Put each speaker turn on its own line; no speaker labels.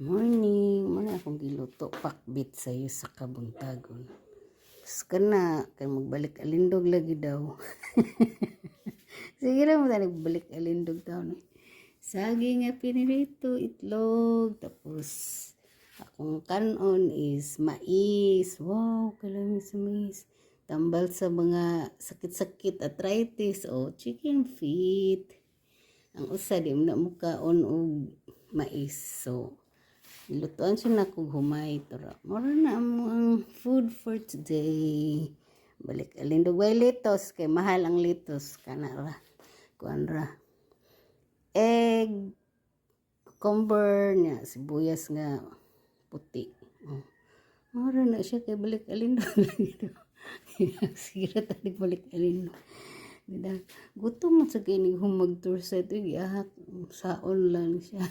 Morning, muna akong giluto pakbit sa iyo sa kabuntagon. Tapos ka na, kay magbalik alindog lagi daw. Sige na mo na nagbalik alindog daw. No? Saging nga pinirito, itlog, tapos akong kanon is mais. Wow, kalamis sa mais. Tambal sa mga sakit-sakit, arthritis, o chicken feet. Ang usa di mo na mukaon og mais. So, Lutuan siya na kog humay tora. Mura na mo ang food for today. Balik alindog way litos kay mahal ang litos kana ra. Egg cucumber nya sibuyas nga puti. Oh. Mura na siya kay balik lagi daw. Sira tadi balik alindog. Nida, gutom mo sa kini humag tour sa ito, giahak, saon lang siya.